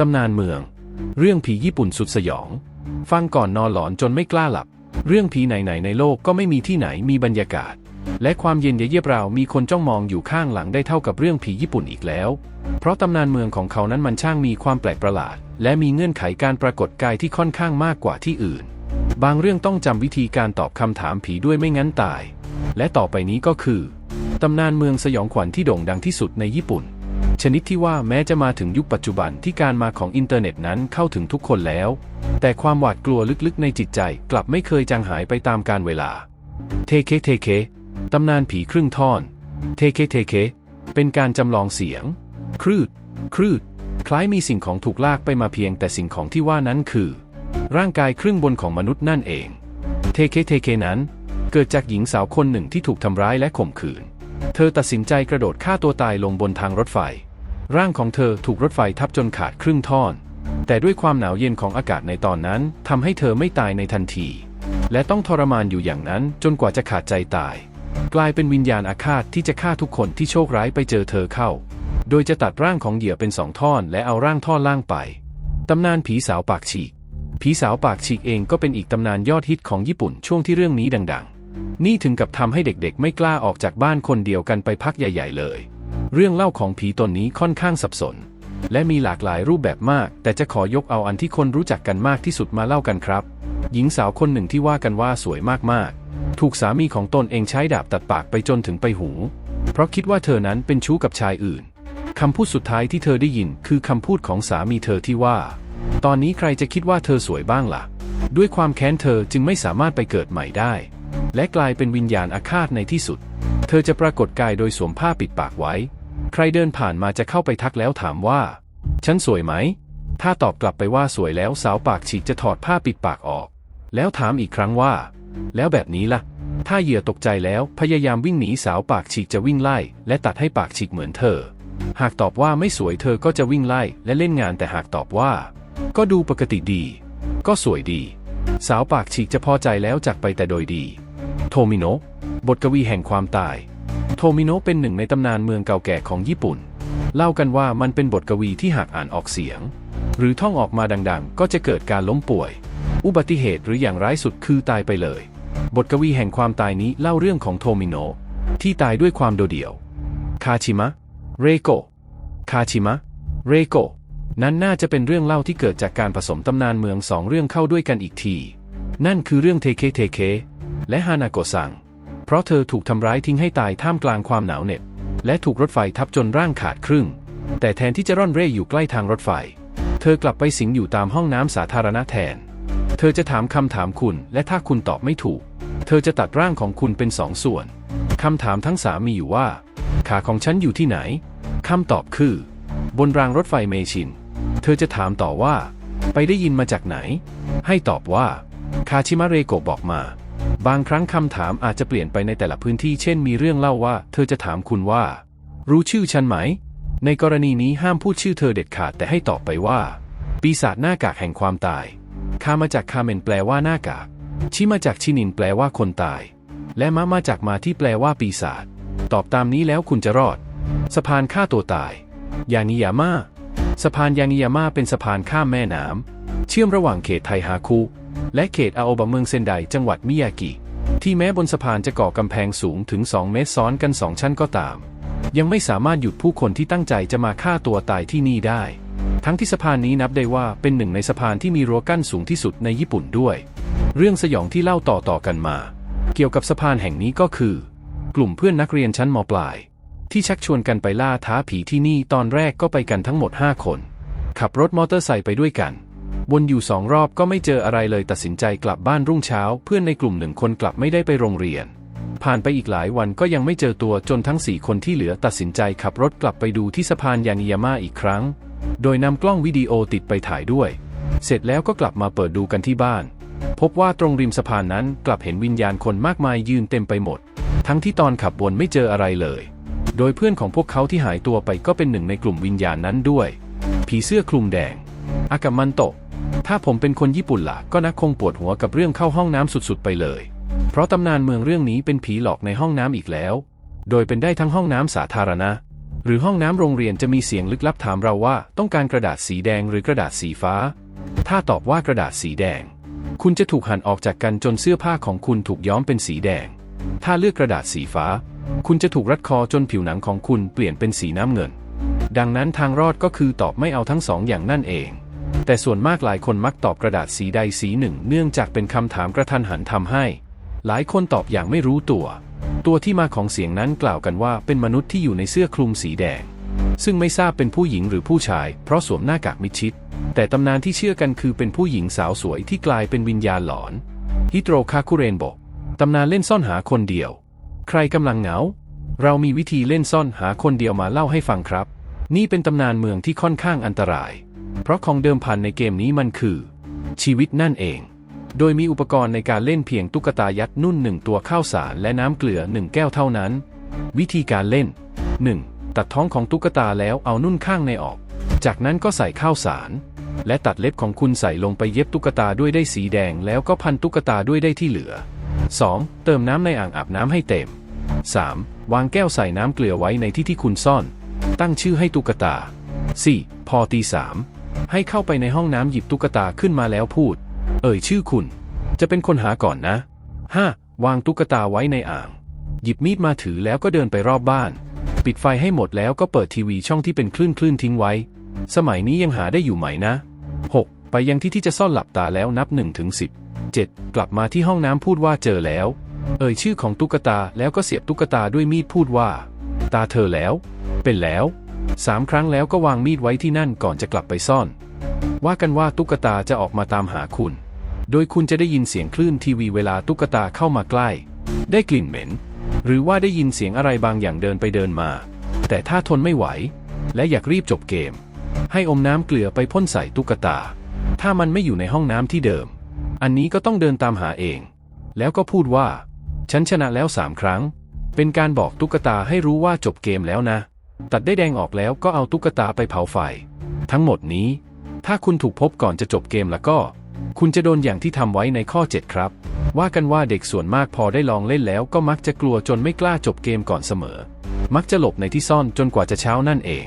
ตำนานเมือง เรื่องผีญี่ปุ่นสุดสยอง ฟังก่อนนอนหลอนจนไม่กล้าหลับ เรื่องผีไหนๆในโลกก็ไม่มีที่ไหนมีบรรยากาศ และความเย็นเยียบราวมีคนจ้องมองอยู่ข้างหลังได้เท่ากับเรื่องผีญี่ปุ่นอีกแล้ว เพราะตำนานเมืองของเขานั้นมันช่างมีความแปลกประหลาด และมีเงื่อนไขการปรากฏกายที่ค่อนข้างมากกว่าที่อื่น บางเรื่องต้องจำวิธีการตอบคำถามผีด้วยไม่งั้นตาย และต่อไปนี้ก็คือตำนานเมืองสยองขวัญที่โด่งดังที่สุดในญี่ปุ่น ชนิดที่ว่าแม้จะมาถึงยุคปัจจุบันที่การมาของอินเทอร์เน็ตนั้นเข้าถึงทุกคนแล้ว แต่ความหวาดกลัวลึกๆในจิตใจกลับไม่เคยจางหายไปตามกาลเวลา เทเคเทเคตำนานผีครึ่งท่อน เทเคเทเคเป็นการจำลองเสียง ครืด ครืด คล้ายมีสิ่งของถูกลากไปมาเพียงแต่สิ่งของที่ว่านั้นคือ ร่างกายครึ่งบนของมนุษย์นั่นเอง เทเคเทเคนั้น เกิดจากหญิงสาวคนหนึ่งที่ถูกทำร้ายและข่มขืน เธอตัดสินใจกระโดดฆ่าตัวตายลงบนทางรถไฟ ร่างของเธอถูกรถไฟทับจนขาดครึ่งท่อน แต่ด้วยความหนาวเย็นของอากาศในตอนนั้นทำให้เธอไม่ตายในทันที และต้องทรมานอยู่อย่างนั้นจนกว่าจะขาดใจตาย กลายเป็นวิญญาณอาฆาตที่จะฆ่าทุกคนที่โชคร้ายไปเจอเธอเข้า โดยจะตัดร่างของเหยื่อเป็นสองท่อน และเอาร่างท่อนล่างไปตำนานผีสาวปากฉีกผีสาวปากฉีกเองก็เป็นอีกตำนานยอดฮิตของญี่ปุ่นช่วงที่เรื่องนี้ดังๆ นี่ถึงกับทำให้เด็กๆ ไม่กล้าออกจากบ้านคนเดียวกันไปพักใหญ่ ๆ เลย เรื่องเล่าของผีตนนี้ค่อนข้างสับสน และมีหลากหลายรูปแบบมาก แต่จะขอยกเอาอันที่คนรู้จักกันมากที่สุดมาเล่ากันครับ หญิงสาวคนหนึ่งที่ว่ากันว่าสวยมากๆ ถูกสามีของตนเองใช้ดาบตัดปากไปจนถึงไปหู เพราะคิดว่าเธอนั้นเป็นชู้กับชายอื่นคำพูดสุดท้ายที่เธอได้ยินคือคำพูดของสามีเธอที่ว่า ตอนนี้ใครจะคิดว่าเธอสวยบ้างล่ะ ด้วยความแค้นเธอจึงไม่สามารถไปเกิดใหม่ได้ และกลายเป็นวิญญาณอาฆาตในที่สุด เธอจะปรากฏกายโดยสวมผ้าปิดปากไว้ ใครเดินผ่านมาจะเข้าไปทักแล้วถามว่า ฉันสวยไหม ถ้าตอบกลับไปว่าสวยแล้วสาวปากฉีกจะถอดผ้าปิดปากออก แล้วถามอีกครั้งว่า แล้วแบบนี้ล่ะ ถ้าเหยื่อตกใจแล้วพยายามวิ่งหนีสาวปากฉีกจะวิ่งไล่ และตัดให้ปากฉีกเหมือนเธอ หากตอบว่าไม่สวยเธอก็จะวิ่งไล่และเล่นงานแต่หากตอบว่า ก็ดูปกติดี ก็สวยดี สาวปากฉีกจะพอใจแล้วจากไปแต่โดยดี โทมิโนะบทกวีแห่งความตาย โทมิโนะเป็นหนึ่งในตำนานเมืองเก่าแก่ของญี่ปุ่น เล่ากันว่ามันเป็นบทกวีที่หากอ่านออกเสียง หรือท่องออกมาดังๆ ก็จะเกิดการล้มป่วย อุบัติเหตุหรืออย่างร้ายสุดคือตายไปเลย บทกวีแห่งความตายนี้เล่าเรื่องของโทมิโนะที่ตายด้วยความโดดเดี่ยว คาชิมะ เรโกะคาชิมะ เรโกะนั้นน่าจะเป็นเรื่องเล่าที่เกิดจากการผสมตำนานเมืองสองเรื่องเข้าด้วยกันอีกที นั่นคือเรื่องเทเคเทเค และฮานาโกะซัง เพราะเธอถูกทำร้ายทิ้งให้ตายท่ามกลางความหนาวเหน็บ และถูกรถไฟทับจนร่างขาดครึ่ง แต่แทนที่จะร่อนเร่อยู่ใกล้ทางรถไฟ เธอกลับไปสิงอยู่ตามห้องน้ำสาธารณะแทน เธอจะถามคำถามคุณ และถ้าคุณตอบไม่ถูก เธอจะตัดร่างของคุณเป็นสองส่วนคำถามทั้งสามมีอยู่ว่า ขาของฉันอยู่ที่ไหนคำตอบคือ บนรางรถไฟเมชิน เธอจะถามต่อว่า ไปได้ยินมาจากไหน ให้ตอบว่า คาชิมะเรโกะบอกมา บางครั้งคำถามอาจจะเปลี่ยนไปในแต่ละพื้นที่ เช่นมีเรื่องเล่าว่า เธอจะถามคุณว่า รู้ชื่อฉันไหม ในกรณีนี้ห้ามพูดชื่อเธอเด็ดขาดแต่ให้ตอบไปว่า ปีศาจหน้ากากแห่งความตายคามาจากคาเมนแปลว่าหน้ากาก ชิมาจากชินินแปลว่าคนตาย และมะมาจากมาที่แปลว่าปีศาจ ตอบตามนี้แล้วคุณจะรอด สะพานฆ่าตัวตาย ยานิยาม่าสะพานยานิยาม่าเป็นสะพานข้ามแม่น้ำเชื่อมระหว่างเขตไทฮาคุ และเขตอาโอบะเมืองเซนไดจังหวัดมิยากิ ที่แม้บนสะพานจะก่อกำแพงสูงถึง 2 เมตรซ้อนกันสองชั้นก็ตาม ยังไม่สามารถหยุดผู้คนที่ตั้งใจจะมาฆ่าตัวตายที่นี่ได้ ทั้งที่สะพานนี้นับได้ว่าเป็นหนึ่งในสะพานที่มีรั้วกั้นสูงที่สุดในญี่ปุ่นด้วย เรื่องสยองที่เล่าต่อๆกันมา เกี่ยวกับสะพานแห่งนี้ก็คือ กลุ่มเพื่อนนักเรียนชั้นมปลาย ที่ชักชวนกันไปล่าท้าผีที่นี่ตอนแรกก็ไปกันทั้งหมด 5 คน ขับรถมอเตอร์ไซค์ไปด้วยกัน วนอยู่สองรอบก็ไม่เจออะไรเลยตัดสินใจกลับบ้านรุ่งเช้า เพื่อนในกลุ่มหนึ่งคนกลับไม่ได้ไปโรงเรียน ผ่านไปอีกหลายวันก็ยังไม่เจอตัวจนทั้งสี่คนที่เหลือตัดสินใจขับรถกลับไปดูที่สะพานยานิยาม่าอีกครั้ง โดยนำกล้องวิดีโอติดไปถ่ายด้วย เสร็จแล้วก็กลับมาเปิดดูกันที่บ้าน พบว่าตรงริมสะพานนั้นกลับเห็นวิญญาณคนมากมายยืนเต็มไปหมด ทั้งที่ตอนขับวนไม่เจออะไรเลย โดยเพื่อนของพวกเขาที่หายตัวไปก็เป็นหนึ่งในกลุ่มวิญญาณนั้นด้วย ผีเสื้อคลุมแดง อากามันโตะ ถ้าผมเป็นคนญี่ปุ่นล่ะ ก็นักคงปวดหัวกับเรื่องเข้าห้องน้ำสุดๆไปเลย เพราะตำนานเมืองเรื่องนี้เป็นผีหลอกในห้องน้ำอีกแล้ว โดยเป็นได้ทั้งห้องน้ำสาธารณะ หรือห้องน้ำโรงเรียนจะมีเสียงลึกลับถามเราว่าต้องการกระดาษสีแดงหรือกระดาษสีฟ้า ถ้าตอบว่ากระดาษสีแดง คุณจะถูกหั่นออกจากกันจนเสื้อผ้าของคุณถูกย้อมเป็นสีแดง ถ้าเลือกกระดาษสีฟ้า คุณจะถูกรัดคอจนผิวหนังของคุณเปลี่ยนเป็นสีน้ำเงิน ดังนั้นทางรอดก็คือตอบไม่เอาทั้งสองอย่างนั่นเอง แต่ส่วนมากหลายคนมักตอบกระดาษสีใดสีหนึ่ง เนื่องจากเป็นคำถามกระทันหันทำให้ หลายคนตอบอย่างไม่รู้ตัว ตัวที่มาของเสียงนั้นกล่าวกันว่าเป็นมนุษย์ที่อยู่ในเสื้อคลุมสีแดง ซึ่งไม่ทราบเป็นผู้หญิงหรือผู้ชาย เพราะสวมหน้ากากมิดชิด แต่ตำนานที่เชื่อกันคือเป็นผู้หญิงสาวสวยที่กลายเป็นวิญญาณหลอนฮิโตรคาคุเรนบอกตำนานเล่นซ่อนหาคนเดียว ใครกำลังเหงา เรามีวิธีเล่นซ่อนหาคนเดียวมาเล่าให้ฟังครับ นี่เป็นตำนานเมืองที่ค่อนข้างอันตราย เพราะของเดิมพันในเกมนี้มันคือ ชีวิตนั่นเอง โดยมีอุปกรณ์ในการเล่นเพียงตุ๊กตายัดนุ่นหนึ่งตัวข้าวสารและน้ำเกลือหนึ่งแก้วเท่านั้น วิธีการเล่น 1. ตัดท้องของตุ๊กตาแล้วเอานุ่นข้างในออก จากนั้นก็ใส่ข้าวสาร และตัดเล็บของคุณใส่ลงไปเย็บตุ๊กตาด้วยได้สีแดงแล้วก็พันตุ๊กตาด้วยได้ที่เหลือ 2. เติมน้ำในอ่างอาบน้ำให้เต็ม 3. วางแก้วใส่น้ำเกลือไว้ในที่ที่คุณซ่อน ตั้งชื่อให้ตุ๊กตา 4. พอตีสาม ให้เข้าไปในห้องน้ำหยิบตุ๊กตาขึ้นมาแล้วพูด เอ่ยชื่อคุณ จะเป็นคนหาก่อนนะ 5. วางตุ๊กตาไว้ในอ่าง หยิบมีดมาถือแล้วก็เดินไปรอบบ้าน ปิดไฟให้หมดแล้วก็เปิดทีวีช่องที่เป็นคลื่นคลื่นทิ้งไว้ สมัยนี้ยังหาได้อยู่ไหมนะ 6. ไปยังที่ที่จะซ่อนหลับตาแล้วนับ1ถึง10 7. กลับมาที่ห้องน้ำพูดว่าเจอแล้ว เอ่ยชื่อของตุ๊กตาแล้วก็เสียบตุ๊กตาด้วยมีดพูดว่า ตาเธอแล้ว เป็นแล้ว สามครั้งแล้วก็วางมีดไว้ที่นั่นก่อนจะกลับไปซ่อน ว่ากันว่าตุ๊กตาจะออกมาตามหาคุณ โดยคุณจะได้ยินเสียงคลื่นทีวีเวลาตุ๊กตาเข้ามาใกล้ ได้กลิ่นเหม็น หรือว่าได้ยินเสียงอะไรบางอย่างเดินไปเดินมา แต่ถ้าทนไม่ไหว และอยากรีบจบเกม ให้อมน้ำเกลือไปพ่นใส่ตุ๊กตา ถ้ามันไม่อยู่ในห้องน้ำที่เดิม อันนี้ก็ต้องเดินตามหาเอง แล้วก็พูดว่า ฉันชนะแล้วสามครั้ง เป็นการบอกตุ๊กตาให้รู้ว่าจบเกมแล้วนะ ตัดได้แดงออกแล้วก็เอาตุ๊กตาไปเผาไฟ ทั้งหมดนี้ ถ้าคุณถูกพบก่อนจะจบเกมแล้วก็ คุณจะโดนอย่างที่ทำไว้ในข้อ 7 ครับ ว่ากันว่าเด็กส่วนมากพอได้ลองเล่นแล้วก็มักจะกลัวจนไม่กล้าจบเกมก่อนเสมอ มักจะหลบในที่ซ่อนจนกว่าจะเช้านั่นเอง